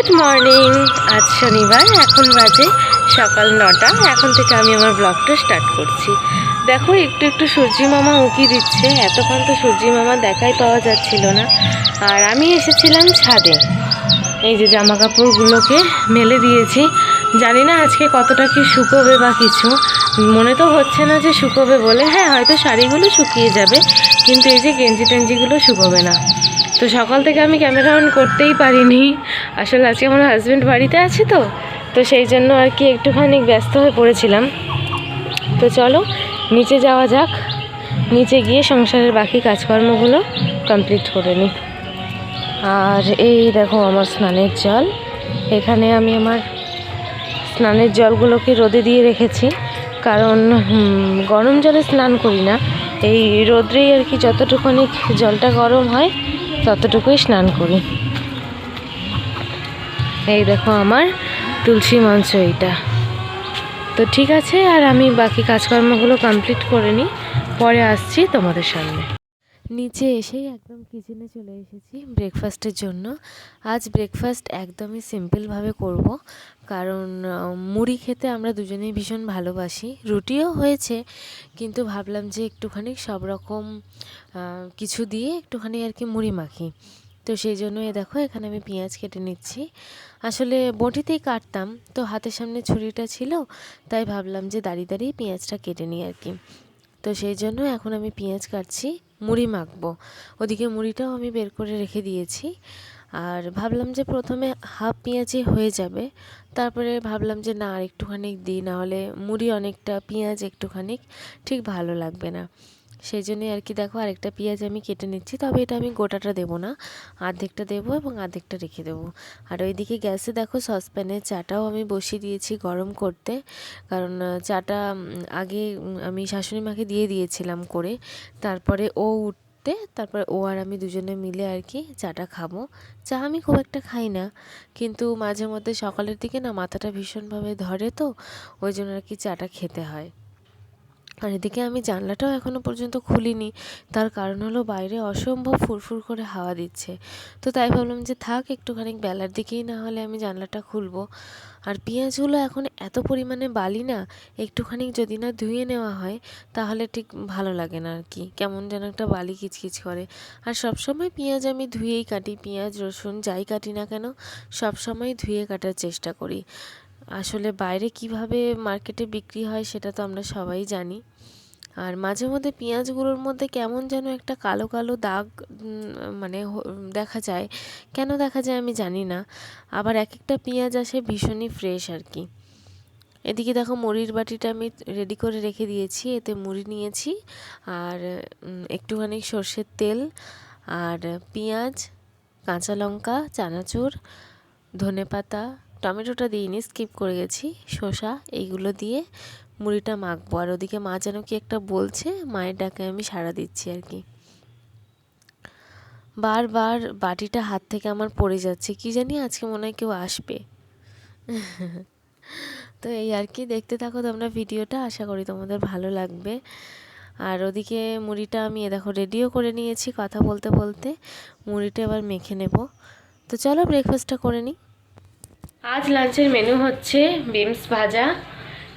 Good morning আজ শনিবার, এখন বাজে সকাল নটা। এখন থেকে আমি আমার ব্লগটা স্টার্ট করছি। দেখো, একটু একটু সূর্যি মামা উঁকি দিচ্ছে। এতক্ষণ তো সূর্যি মামা দেখাই পাওয়া যাচ্ছিল না। আর আমি এসেছিলাম ছাদে। এই যে জামা কাপড়গুলোকে মেলে দিয়েছি। জানি না আজকে কতটা কি শুকোবে বা কিছু। মনে তো হচ্ছে না যে শুকোবে বলে। হ্যাঁ হয়তো শাড়িগুলো শুকিয়ে যাবে, কিন্তু এই যে গেঞ্জি টেঞ্জিগুলো শুকোবে না। তো সকাল থেকে আমি ক্যামেরা অন করতেই পারিনি। আসলে আজকে আমার হাজব্যান্ড বাড়িতে আছে তো তো সেই জন্য আর কি একটুখানি ব্যস্ত হয়ে পড়েছিলাম। তো চলো, নিচে যাওয়া যাক। নিচে গিয়ে সংসারের বাকি কাজকর্মগুলো কমপ্লিট করে নিই আর এই দেখো আমার স্নানের জল। এখানে আমি আমার স্নানের জলগুলোকে রোদে দিয়ে রেখেছি। কারণ গরম জলে স্নান করি না। এই রোদ্রেই আর কি যতটুকুনি জলটা গরম হয়, ততটুকুই স্নান করি। এই দেখো আমার তুলসী মঞ্চ এইটা। তো ঠিক আছে, আর আমি বাকি কাজকর্মগুলো কমপ্লিট করে নিই, পরে আসছি তোমাদের সামনে। নিচে এসেই একদম কিচেনে চলে এসেছি ব্রেকফাস্টের জন্য। আজ ব্রেকফাস্ট একদমই সিম্পলভাবে করব, কারণ মুড়ি খেতে আমরা দুজনেই ভীষণ ভালোবাসি। রুটিও হয়েছে, কিন্তু ভাবলাম যে একটুখানি সব রকম কিছু দিয়ে একটুখানি আর কি মুড়ি মাখি। তো সেই জন্য এ দেখো, এখানে আমি পেঁয়াজ কেটে নিচ্ছি। আসলে বটিতেই কাটতাম, তো হাতের সামনে ছুরিটা ছিল, তাই ভাবলাম যে দাঁড়িয়ে দাঁড়িয়ে পেঁয়াজটা কেটে নিই আর কি। তো সেই জন্য এখন আমি পেঁয়াজ কাটছি, মুড়ি মাখবো। ওদিকে মুড়িটাও আমি বের করে রেখে দিয়েছি। আর ভাবলাম যে প্রথমে হাফ পেঁয়াজে হয়ে যাবে, তারপরে ভাবলাম যে না, আর একটুখানি দিই, নাহলে মুড়ি অনেকটা, পেঁয়াজ একটুখানি ঠিক ভালো লাগবে না। সেই জন্যই আর কি দেখো আরেকটা পেঁয়াজ আমি কেটে নিচ্ছি, তবে এটা আমি গোটাটা দেবো না। অর্ধেকটা দেবো এবং অর্ধেকটা রেখে দেবো। আর ওইদিকে গ্যাসে দেখো সসপ্যানে চাটাও আমি বসিয়ে দিয়েছি গরম করতে, কারণ চাটা আগে আমি শাশুড়ি মাকে দিয়ে দিয়েছিলাম করে। তারপরে ও উঠতে, তারপরে ও আর আমি দুজনে মিলে আর কি চাটা খাব। চা আমি খুব একটা খাই না, কিন্তু মাঝে মধ্যে সকালের দিকে না মাথাটা ভীষণভাবে ধরে তো, ওই জন্য আর কি চাটা খেতে হয়। আর এদিকে আমি জানলাটাও এখনও পর্যন্ত খুলিনি। তার কারণ হলো বাইরে অসম্ভব ফুরফুর করে হাওয়া দিচ্ছে। তো তাই ভাবলাম যে থাক, একটুখানি বেলার দিকেই না হলে আমি জানলাটা খুলবো। আর পেঁয়াজগুলো এখন এত পরিমাণে বালি না, একটুখানি যদি না ধুয়ে নেওয়া হয়, তাহলে ঠিক ভালো লাগে না আর কি। কেমন যেন একটা বালি কিচকিচ করে। আর সবসময় পেঁয়াজ আমি ধুয়েই কাটি। পেঁয়াজ, রসুন, যাই কাটি না কেন, সবসময় ধুয়ে কাটার চেষ্টা করি। আসলে বাইরে কীভাবে মার্কেটে বিক্রি হয় সেটা তো আমরা সবাই জানি। আর মাঝে মধ্যে পেঁয়াজগুলোর মধ্যে কেমন যেন একটা কালো কালো দাগ মানে দেখা যায়। কেন দেখা যায় আমি জানি না। আবার এক একটা পেঁয়াজ আসে ভীষণই ফ্রেশ আর কি এদিকে দেখো মুড়ির বাটিটা আমি রেডি করে রেখে দিয়েছি, এতে মুড়ি নিয়েছি। আর একটুখানি সর্ষের তেল, আর পেঁয়াজ, কাঁচা লঙ্কা, চানাচুর, ধনেপাতা টমেটোটা দিইনি স্কিপ করে গেছি। শসা এইগুলো দিয়ে মুড়িটা মাখবো। আর ওদিকে মা যেন কি একটা বলছে, মায়ের ডাকে আমি সাড়া দিচ্ছি আর কি। বারবার বাটিটা হাত থেকে আমার পড়ে যাচ্ছে, কি জানি আজকে মনে হয় কেউ আসবে। তো এই আর কি, দেখতে থাকো তোমরা ভিডিওটা, আশা করি তোমাদের ভালো লাগবে। আর ওদিকে মুড়িটা আমি এ দেখো রেডিও করে নিয়েছি কথা বলতে বলতে, মুড়িটা এবার মেখে নেব। তো চলো ব্রেকফাস্টটা করে নিই। আজ লাঞ্চের মেনু হচ্ছে বিমস ভাজা,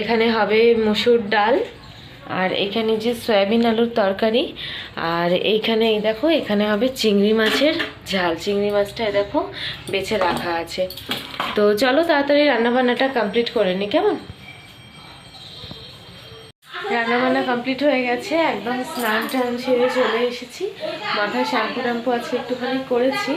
এখানে হবে মুসুর ডাল, আর এখানে যে সয়াবিন আলুর তরকারি, আর এইখানে এই দেখো, এখানে হবে চিংড়ি মাছের ঝাল। চিংড়ি মাছটা দেখো বেছে রাখা আছে। তো চলো তাড়াতাড়ি রান্নাবান্নাটা কমপ্লিট করে নিই কেমন? রান্নাবান্না কমপ্লিট হয়ে গেছে, একদম স্নান টান সেরে চলে এসেছি। মাথায় শ্যাম্পু ট্যাম্পু আজকে একটুখানি করেছি।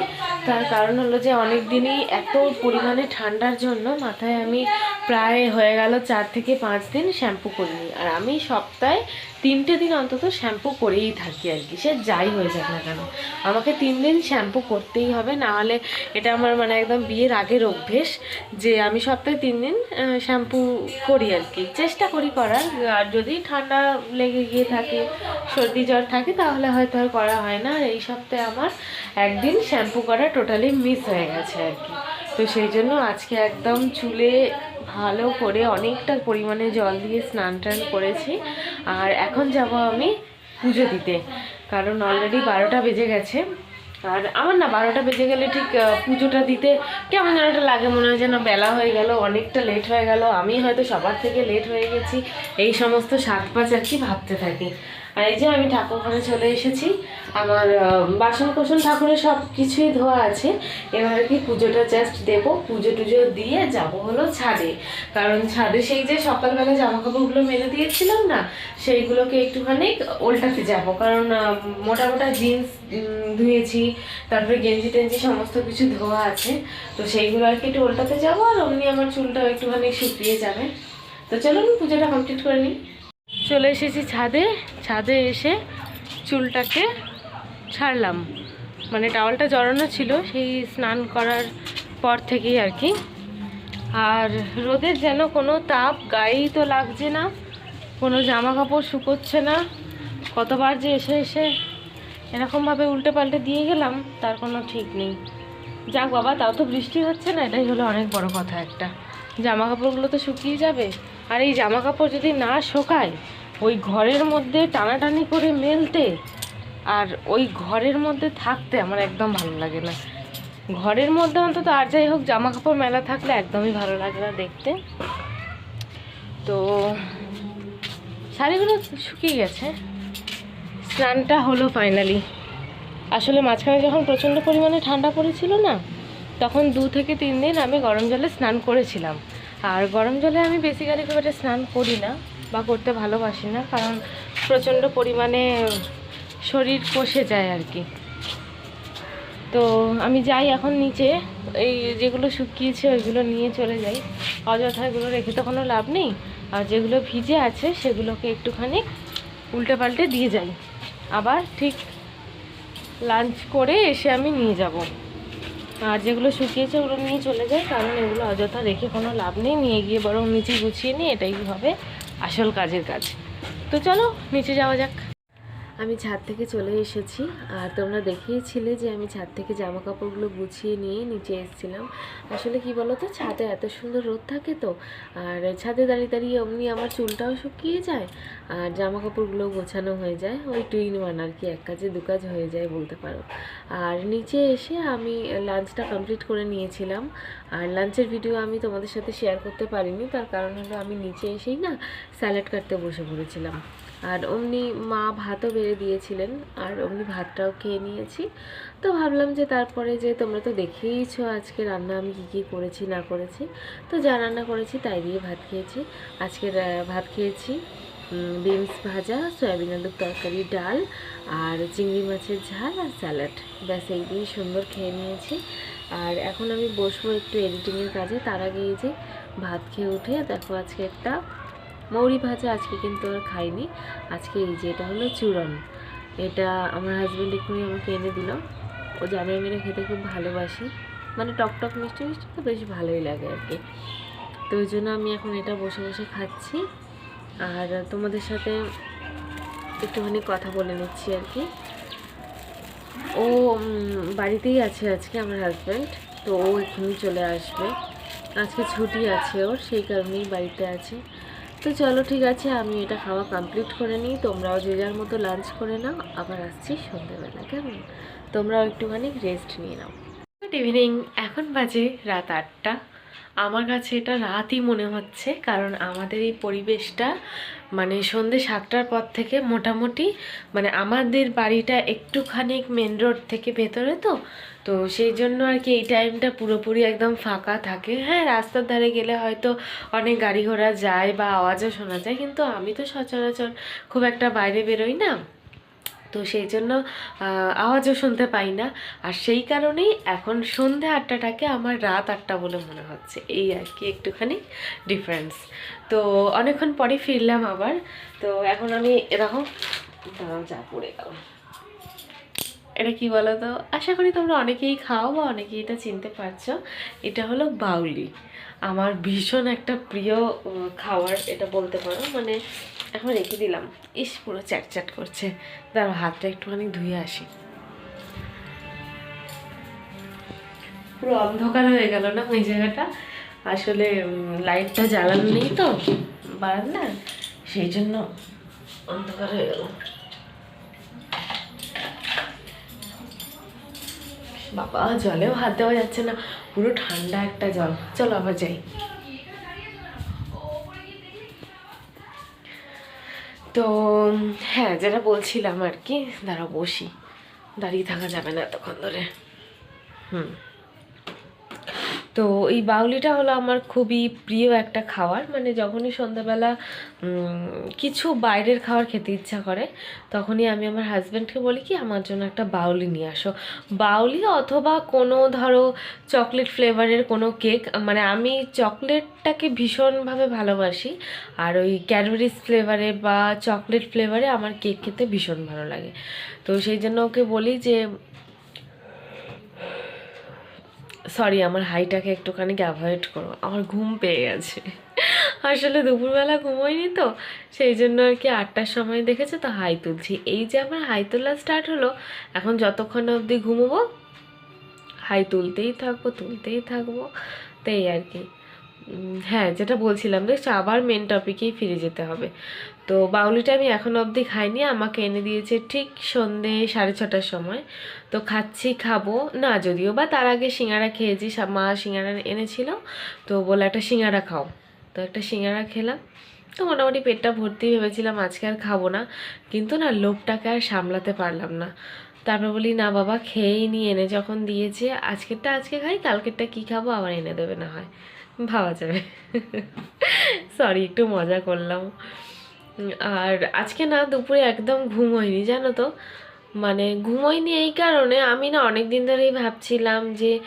তার কারণ হলো যে অনেক দিনই এত পরিমাণে ঠান্ডার জন্য মাথায় আমি প্রায় হয়ে গেল চার থেকে পাঁচ দিন শ্যাম্পু করিনি। আর আমি সপ্তাহে তিনটে দিন অন্তত শ্যাম্পু করেই থাকি আর কি। সে যাই হয়ে যাক না কেন। আমাকে তিন দিন শ্যাম্পু করতেই হবে, না হলে এটা আমার মানে একদম বিয়ের আগের অভ্যেস যে আমি সপ্তাহে তিন দিন শ্যাম্পু করি আর কি। চেষ্টা করি করার, আর যদি ঠান্ডা লেগে গিয়ে থাকে, সর্দি জ্বর থাকে, তাহলে হয়তো আর করা হয় না। আর এই সপ্তাহে আমার একদিন শ্যাম্পু করা টোটালি মিস হয়ে গেছে আর কি। তো সেই জন্য আজকে একদম চুলে ভালো করে অনেকটা পরিমাণে জল দিয়ে স্নান টান করেছি। আর এখন যাব আমি পুজো দিতে, কারণ অলরেডি বারোটা বেজে গেছে। আর আমার না বারোটা বেজে গেলে ঠিক পুজোটা দিতে কেমন যেন একটা লাগে, মনে হয় যেন বেলা হয়ে গেল, অনেকটা লেট হয়ে গেল। আমি হয়তো সবার থেকে লেট হয়ে গেছি, এই সমস্ত সাত পাঁচ আর কি ভাবতে থাকি। আর এই যে আমি ঠাকুর ঘরে চলে এসেছি, আমার বাসন কোসন ঠাকুরের সব কিছুই ধোয়া আছে। এবার আর কি পুজোটা জাস্ট দেবো। পুজো টুজো দিয়ে যাব হলো ছাদে। কারণ ছাদে সেই যে সকালবেলা জামা কাপড়গুলো মেলে দিয়েছিলাম না, সেইগুলোকে একটুখানি উল্টাতে যাব। কারণ মোটা মোটা জিন্স ধুয়েছি, তারপরে গেঞ্জি টেঞ্জি সমস্ত কিছু ধোয়া আছে। তো সেইগুলো আর কি একটু উল্টাতে যাব, আর অমনি আমার চুলটাও একটুখানি শুকিয়ে যাবে। তো চলুন পুজোটা কমপ্লিট করে নিই। চলে এসেছি ছাদে। ছাদে এসে চুলটাকে ছাড়লাম। মানে টাওয়ালটা জড়ানো ছিল, সেই স্নান করার পর থেকেই আর কি। আর রোদের যেন কোনো তাপ গায়েই তো লাগছে না, কোনো জামা কাপড় শুকোচ্ছে না। কতবার যে এসে এসে এরকমভাবে উল্টে পাল্টে দিয়ে গেলাম, তার কোনো ঠিক নেই। যাক বাবা, তাও তো বৃষ্টি হচ্ছে না, এটাই হলো অনেক বড় কথা একটা। জামা কাপড়গুলো তো শুকিয়ে যাবে, আর এই জামা কাপড় যদি না শোকায় ওই ঘরের মধ্যে টানাটানি করে মেলতে আর ওই ঘরের মধ্যে থাকতে আমার একদম ভালো লাগে না। ঘরের মধ্যে অন্তত আর যাই হোক জামা কাপড় মেলা থাকলে একদমই ভালো লাগে না দেখতে। তো শাড়িগুলো শুকিয়ে গেছে। স্নানটা হলো ফাইনালি আসলে মাঝখানে যখন প্রচণ্ড পরিমাণে ঠান্ডা পড়েছিল না, তখন দু থেকে তিন দিন আমি গরম জলে স্নান করেছিলাম। আর গরম জলে আমি বেসিক্যালি খুব একটা স্নান করি না। বা করতে ভালোবাসি না, কারণ প্রচণ্ড পরিমাণে শরীর কষে যায় আর কি। তো আমি যাই এখন নিচে, এই যেগুলো শুকিয়েছে ওইগুলো নিয়ে চলে যাই। অযথা এগুলো রেখে তো কোনো লাভ নেই, আর যেগুলো ভিজে আছে সেগুলোকে একটুখানি উল্টে পাল্টে দিয়ে যাই। আবার ঠিক লাঞ্চ করে এসে আমি নিয়ে যাব। আর যেগুলো শুকিয়েছে ওগুলো নিয়ে চলে যায় কারণ এগুলো অযথা রেখে কোনো লাভ নেই, নিয়ে গিয়ে বরং নিচে গুছিয়ে নিই, এটাই হবে। আসল কাজের কাজ। তো চলো, নিচে যাওয়া যাক। আমি ছাদ থেকে চলে এসেছি, আর তোমরা দেখিয়েছিলে যে আমি ছাদ থেকে জামা কাপড়গুলো গুছিয়ে নিয়ে নিচে এসেছিলাম। আসলে কি বলো তো ছাদে এত সুন্দর রোদ থাকে তো, আর ছাদে দাঁড়িয়ে দাঁড়িয়ে অমনি আমার চুলটাও শুকিয়ে যায়, আর জামা কাপড়গুলো গোছানো হয়ে যায়। ওই টুইন ওয়ান আর কি, এক কাজে দু কাজ হয়ে যায় বলতে পারো। আর নিচে এসে আমি লাঞ্চটা কমপ্লিট করে নিয়েছিলাম। আর লাঞ্চের ভিডিও আমি তোমাদের সাথে শেয়ার করতে পারিনি, তার কারণ হলো আমি নিচে এসেই না স্যালাড কাটতে বসে পড়েছিলাম। আর অমনি মা ভাতও বেড়ে দিয়েছিলেন, আর অমনি ভাতটাও খেয়ে নিয়েছি। তো ভাবলাম যে তারপরে যে তোমরা তো দেখেইছো আজকে রান্না আমি কী কী করেছি, না করেছি। তো যা রান্না করেছি তাই দিয়ে ভাত খেয়েছি। আজকের ভাত খেয়েছি বিনস ভাজা, সয়াবিন আলুর তরকারি, ডাল, আর চিংড়ি মাছের ঝাল আর স্যালাড ব্যাস, এই দিয়ে সুন্দর খেয়ে নিয়েছি। আর এখন আমি বসবো একটু এডিটিংয়ের কাজে। তার আগে এই যে ভাত খেয়ে উঠে দেখো আজকে একটা মৌরি ভাজা, আজকে কিন্তু আর খাইনি। আজকে এই যে এটা হলো চূড়ন এটা আমার হাজব্যান্ড এক্ষুনি আমাকে এনে দিল। ও জানে আমি এটা খেতে খুব ভালোবাসি। মানে টক টক মিষ্টি মিষ্টি তো বেশ ভালোই লাগে আর কি। তো ওই জন্য আমি এখন এটা বসে বসে খাচ্ছি। আর তোমাদের সাথে একটুখানি কথা বলে নিচ্ছি আর কি। ও বাড়িতেই আছে আজকে আমার হাজব্যান্ড তো ও এক্ষুনি চলে আসবে। আজকে ছুটি আছে ওর, সেই কারণেই বাড়িতে আছে। তো চলো, ঠিক আছে, আমি এটা খাওয়া কমপ্লিট করে নিই। তোমরাও যে যার মতো লাঞ্চ করে নাও, আবার আসছি সন্ধ্যেবেলা কেমন? তোমরাও একটুখানি রেস্ট নিয়ে নাও। গুড ইভিনিং এখন বাজে রাত আটটা। আমার কাছে এটা রাতই মনে হচ্ছে, কারণ আমাদের এই পরিবেশটা মানে সন্ধে সাতটার পর থেকে মোটামুটি মানে আমাদের বাড়িটা একটুখানি মেন রোড থেকে ভেতরে তো তো সেই জন্য আর কি এই টাইমটা পুরোপুরি একদম ফাঁকা থাকে। হ্যাঁ রাস্তার ধারে গেলে হয়তো অনেক গাড়ি ঘোড়া যায় বা আওয়াজও শোনা যায়, কিন্তু আমি তো সচরাচর খুব একটা বাইরে বেরোই না। তো সেই জন্য আওয়াজও শুনতে পাই না। আর সেই কারণেই এখন সন্ধে আটটাটাকে আমার রাত আটটা বলে মনে হচ্ছে। এই আর কি একটুখানি ডিফারেন্স তো অনেকক্ষণ পরে ফিরলাম আবার। তো এখন আমি এরকম দাঁড়াও, যা পড়ে গেল। এটা কি বলো তো আশা করি তোমরা অনেকেই খাও বা অনেকেই এটা চিনতে পারছ। এটা হলো বাউলি। আমার ভীষণ একটা প্রিয় খাবার এটা বলতে পারো। মানে এখন রেখে দিলাম। ইস, পুরো চ্যাটচ্যাট করছে। তার হাতটা একটুখানি ধুয়ে আসি। পুরো অন্ধকার হয়ে গেল না ওই জায়গাটা? আসলে লাইটটা জ্বালানো নেই তো বারান্দার সেই জন্য অন্ধকার হয়ে গেল। বাবা, জলেও হাত দেওয়া যাচ্ছে না। পুরো ঠান্ডা একটা জল। চলো আবার যাই। তো হ্যাঁ যেটা বলছিলাম আর কি দাঁড়া বসি। দাঁড়িয়ে থাকা যাবে না এতক্ষণ ধরে। হুম। তো এই বাউলিটা হলো আমার খুবই প্রিয় একটা খাবার মানে যখনই সন্ধ্যাবেলা কিছু বাইরের খাবার খেতে ইচ্ছা করে, তখনই আমি আমার হাজব্যান্ডকে বলি কি, আমার জন্য একটা বাউলি নিয়ে আসো। বাউলি অথবা কোনো ধরো চকলেট ফ্লেভারের কোনো কেক মানে আমি চকলেটটাকে ভীষণভাবে ভালোবাসি, আর ওই ক্যাডবেরিজ ফ্লেভারে বা চকলেট ফ্লেভারে আমার কেক খেতে ভীষণ ভালো লাগে। তো সেই জন্য ওকে বলি যে সরি আমার হাইটাকে একটুখানি অ্যাভয়েড করো। আমার ঘুম পেয়ে গেছে। আসলে দুপুরবেলা ঘুমোয়নি তো, সেই জন্য আর কি আটটার সময় দেখেছে তো হাই তুলছি। এই যে আমার হাই তোলা স্টার্ট হলো, এখন যতক্ষণ অবধি ঘুমবো, হাই তুলতেই থাকব তুলতেই থাকব তো এই আর কি। হ্যাঁ যেটা বলছিলাম দেখছ আবার মেন টপিকেই ফিরে যেতে হবে। তো বাউলিটা আমি এখন অবধি খাইনি, আমাকে এনে দিয়েছে ঠিক সন্ধে সাড়ে ছটার সময়। তো খাচ্ছি, খাব, না যদিও বা তার আগে সিঙ্গারা খেয়েছি মা সিঙ্গারা এনেছিল, তো বলে একটা সিঙ্গারা খাও। তো একটা সিঙ্গারা খেলাম, তো মোটামুটি পেটটা ভর্তি ভেবেছিলাম আজকে আর খাব না, কিন্তু না লোভটাকে আর সামলাতে পারলাম না। তারপর বলি, না বাবা, খেয়েই নিয়ে এনে যখন দিয়েছে, আজকেরটা আজকে খাই, কালকেরটা কী খাব, আবার এনে দেবে না হয়। ভাবা যাবে। সরি একটু মজা করলাম। আর আজকে না দুপুরে একদম ঘুম হয়নি, জানো তো? মানে ঘুমোয়নি এই কারণে আমি না অনেক দিন ধরেই ভাবছিলাম যে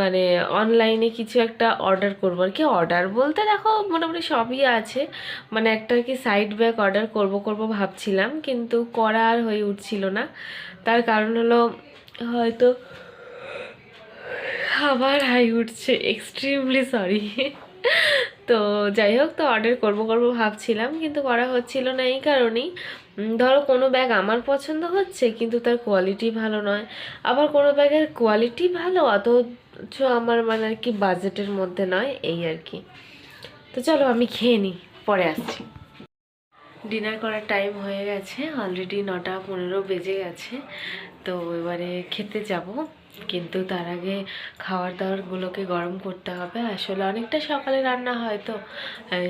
মানে অনলাইনে কিছু একটা অর্ডার করব। আর কি অর্ডার বলতে দেখো, মোটামুটি সবই আছে। মানে একটা আর কি সাইড ব্যাগ অর্ডার করব করব ভাবছিলাম, কিন্তু করা আর হয়ে উঠছিল না। তার কারণ হলো, হয়তো আবার হাই উঠছে এক্সট্রিমলি সরি তো যাই হোক, তো অর্ডার করব করব ভাবছিলাম, কিন্তু করা হচ্ছিল না এই কারণেই। ধরো কোনো ব্যাগ আমার পছন্দ হচ্ছে, কিন্তু তার কোয়ালিটি ভালো নয়। আবার কোনো ব্যাগের কোয়ালিটি ভালো, অথচ আমার মানে আর কি বাজেটের মধ্যে নয়, এই আর কি। তো চলো আমি খেয়ে নিই পরে আসছি। ডিনার করার টাইম হয়ে গেছে অলরেডি নটা পনেরো বেজে গেছে, তো এবারে খেতে যাব। কিন্তু তার আগে খাওয়ার দাওয়ারগুলোকে গরম করতে হবে। আসলে অনেকটা সকালে রান্না হয় তো।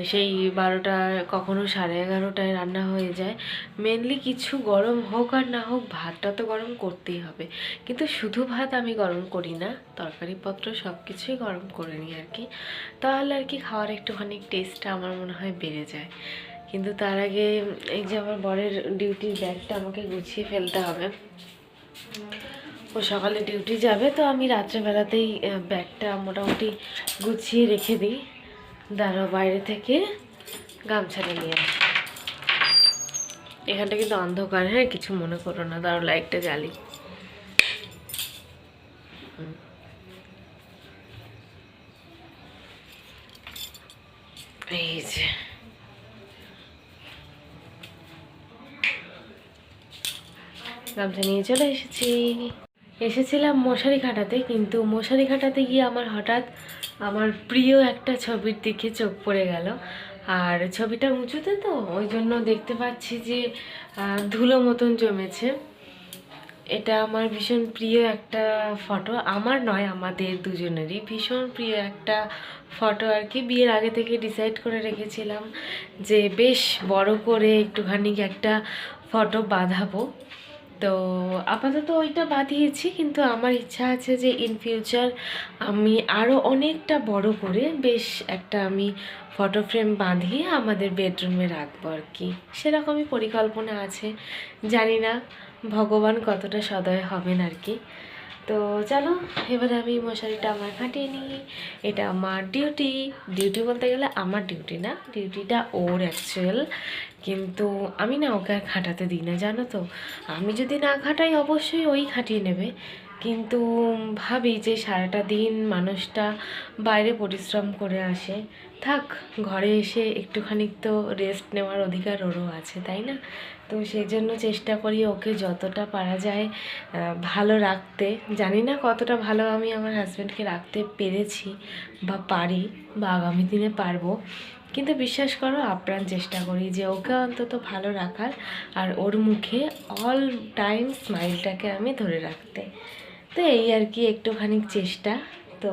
সেই বারোটা, কখনো সাড়ে এগারোটায় রান্না হয়ে যায়। মেনলি কিছু গরম হোক আর না হোক, ভাতটা তো গরম করতেই হবে। কিন্তু শুধু ভাত আমি গরম করি না, তরকারিপত্র সব কিছুই গরম করে নিই আর কি। তাহলে আর কি খাওয়ার একটুখানি টেস্টটা আমার মনে হয় বেড়ে যায়। কিন্তু তার আগে এই যে আমার বরের ডিউটির ব্যাগটা আমাকে গুছিয়ে ফেলতে হবে। ও সকালে ডিউটি যাবে, তো আমি রাত্রেবেলাতেই ব্যাগটা মোটামুটি গুছিয়ে রেখে দিই। দাঁড়াও বাইরে থেকে গামছাটা নিয়ে আসি। এখানটা কিন্তু অন্ধকার হ্যাঁ কিছু মনে করো না। দাঁড়াও লাইটটা জ্বালি। এই যে। গামছা নিয়ে চলে এসেছি। এসেছিলাম মশারি খাটাতে কিন্তু মশারি খাটাতে গিয়ে আমার হঠাৎ আমার প্রিয় একটা ছবির দিকে চোখ পড়ে গেল। আর ছবিটা উঁচুতে তো, ওই জন্য দেখতে পাচ্ছি যে ধুলো মতন জমেছে। এটা আমার ভীষণ প্রিয় একটা ফটো। আমার নয়, আমাদের দুজনেরই ভীষণ প্রিয় একটা ফটো আর কি। বিয়ের আগে থেকে ডিসাইড করে রেখেছিলাম যে, বেশ বড় করে একটুখানি একটা ফটো বাঁধাবো। তো আপাতত ওইটা বাঁধিয়েছি কিন্তু আমার ইচ্ছা আছে যে ইন ফিউচার আমি আরও অনেকটা বড় করে বেশ একটা আমি ফটো ফ্রেম বাঁধিয়ে আমাদের বেডরুমে রাখব আর কি। সেরকমই পরিকল্পনা আছে, জানি না, ভগবান কতটা সদয় হবেন আর কি। তো চলো, এবারে আমি মশারিটা আমার খাটিয়ে নিই। এটা আমার ডিউটি ডিউটি বলতে গেলে আমার ডিউটি না ডিউটিটা ওর অ্যাকচুয়াল কিন্তু আমি না ওকে আর খাটাতে দিই না, জানো তো? আমি যদি না খাটাই, অবশ্যই ওই খাটিয়ে নেবে। কিন্তু ভাবি যে সারাটা দিন মানুষটা বাইরে পরিশ্রম করে আসে থাক, ঘরে এসে একটুখানি তো রেস্ট নেওয়ার অধিকার ওরও আছে, তাই না? তো সেই জন্য চেষ্টা করি ওকে যতটা পারা যায় ভালো রাখতে। জানি না কতটা ভালো আমি আমার হাজব্যান্ডকে রাখতে পেরেছি বা পারি বা আগামী দিনে পারব। কিন্তু বিশ্বাস করো, আপ্রাণ চেষ্টা করি যে ওকে অন্তত ভালো রাখার আর ওর মুখে অল টাইম স্মাইলটাকে আমি ধরে রাখতে। তো এই আর কি একটুখানি চেষ্টা। তো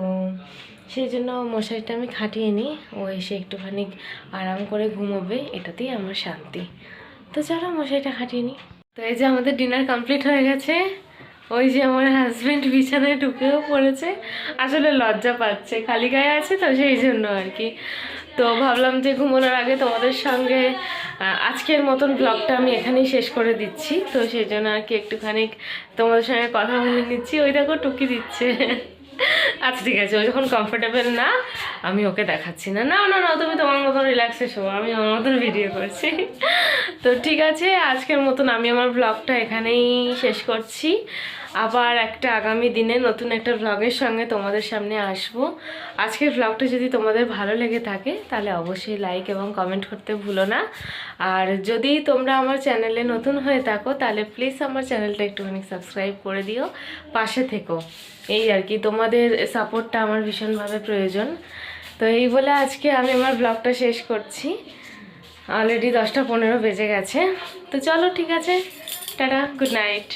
সেই জন্য মশারিটা আমি খাটিয়ে নিই। ও এসে একটুখানি আরাম করে ঘুমোবে, এটাতেই আমার শান্তি। তো চলো মশারিটা খাটিয়ে নিই। তো এই যে আমাদের ডিনার কমপ্লিট হয়ে গেছে। ওই যে আমার হাজব্যান্ড বিছানায় ঢুকেও পড়েছে। আসলে লজ্জা পাচ্ছে, খালি গায়ে আছে তো সেই জন্য আর কি। তো ভাবলাম যে ঘুমানোর আগে তোমাদের সঙ্গে আজকের মতন ব্লগটা আমি এখানেই শেষ করে দিচ্ছি। তো সেই জন্য আর কি একটুখানি তোমাদের সঙ্গে কথা বলে নিচ্ছি। ওই দেখো টুকি দিচ্ছে। আচ্ছা ঠিক আছে, ও যখন কমফোর্টেবল না, আমি ওকে দেখাচ্ছি না। না না না, তুমি তোমার মতন রিল্যাক্সে শো আমি আমার মতন ভিডিও করছি। তো ঠিক আছে, আজকের মতন আমি আমার ব্লগটা এখানেই শেষ করছি। আবার একটা আগামী দিনে নতুন একটা ব্লগের সঙ্গে তোমাদের সামনে আসব। আজকের ব্লগটা যদি তোমাদের ভালো লেগে থাকে, তাহলে অবশ্যই লাইক এবং কমেন্ট করতে ভুলো না। আর যদি তোমরা আমার চ্যানেলে নতুন হয়ে থাকো, তাহলে প্লিজ আমার চ্যানেলটা একটুখানি সাবস্ক্রাইব করে দিও, পাশে থেকো। এই আর কি, তোমাদের সাপোর্টটা আমার ভীষণভাবে প্রয়োজন। তো এই বলে আজকে আমি আমার ব্লগটা শেষ করছি। অলরেডি দশটা পনেরো বেজে গেছে। তো চলো ঠিক আছে, টাটা গুড নাইট